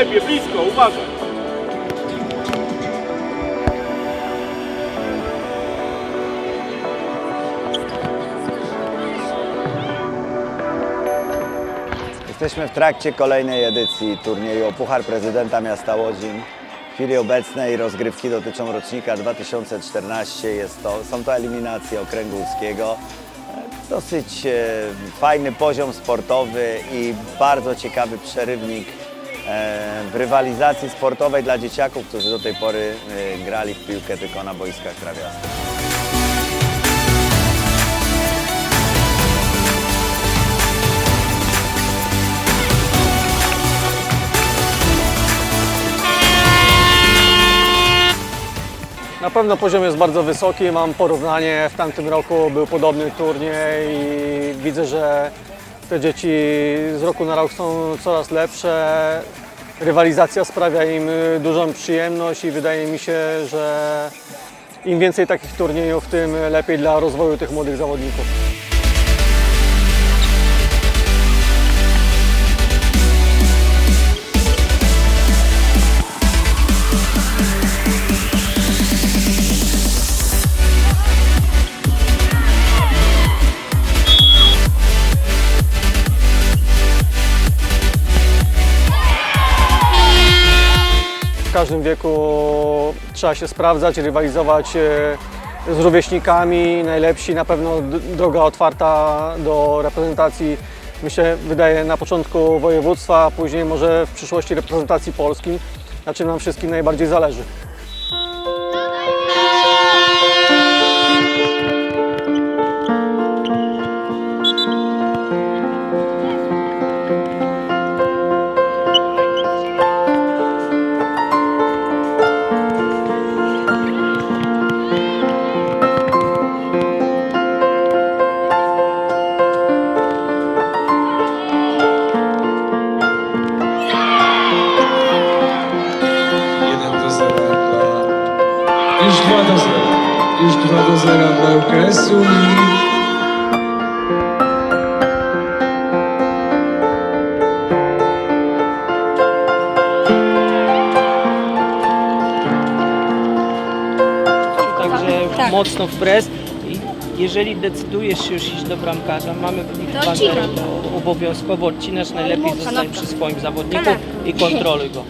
Ciebie, blisko, uważaj. Jesteśmy w trakcie kolejnej edycji turnieju o Puchar Prezydenta Miasta Łodzi. W chwili obecnej rozgrywki dotyczą rocznika 2014. Jest to, są to eliminacje okręgu. E, Dosyć e, fajny poziom sportowy i bardzo ciekawy przerywnik w rywalizacji sportowej dla dzieciaków, którzy do tej pory e, grali w piłkę tylko na boiskach trawiastych. Na pewno poziom jest bardzo wysoki, mam porównanie, w tamtym roku był podobny turniej i widzę, że te dzieci z roku na rok są coraz lepsze. Rywalizacja sprawia im dużą przyjemność i wydaje mi się, że im więcej takich turniejów, tym lepiej dla rozwoju tych młodych zawodników. Każdym wieku trzeba się sprawdzać, rywalizować e, z rówieśnikami. Najlepsi na pewno droga otwarta do reprezentacji, myślę, wydaje na początku województwa, a później może w przyszłości reprezentacji Polski, na czym nam wszystkim najbardziej zależy. Już 2 do 0 dla UKS-u i... Także mocno w pres. I jeżeli decydujesz się już iść do bramkarza, mamy nich banderę, to obowiązkowo odcinasz, najlepiej zostań przy swoim zawodniku i kontroluj go.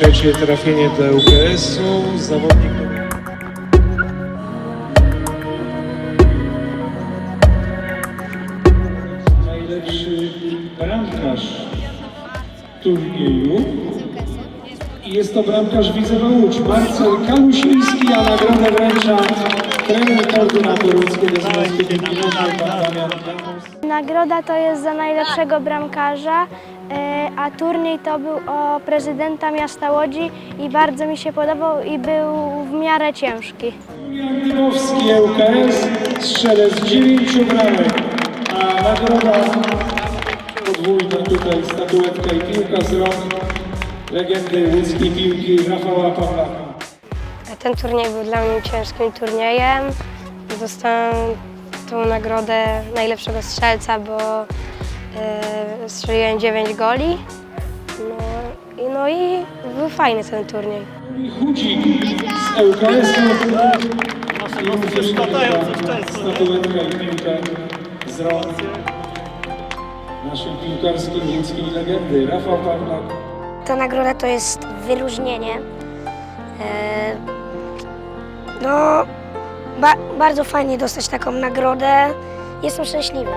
Trzecie trafienie dla UKS-u. Zawodnik. Najlepszy bramkarz turnieju. I jest to bramkarz Widzewa Łódź, Marcel Kalusiński, a nagrodę wręcza trener koordynator łódzkiego związku Damian. Nagroda to jest za najlepszego bramkarza, e, a turniej to był o prezydenta miasta Łodzi i bardzo mi się podobał i był w miarę ciężki. Julian Dymowski, ŁKS, strzelec dziewięciu bramek, a nagroda podwójna tutaj statuetka i piłka z rąk legendy łódzkiej piłki Rafała Pawlaka. Ten turniej był dla mnie ciężkim turniejem. Dostałem tą nagrodę najlepszego strzelca, bo e, strzeliłem 9 goli. No, i- no i był fajny ten turniej. Chudzik z ŁKS-u i również nagroda statuetka i piłka z rąk naszej piłkarskiej łódzkiej legendy Rafał Pawlak. Ta nagroda to jest wyróżnienie. E, No, ba- bardzo fajnie dostać taką nagrodę. Jestem szczęśliwy.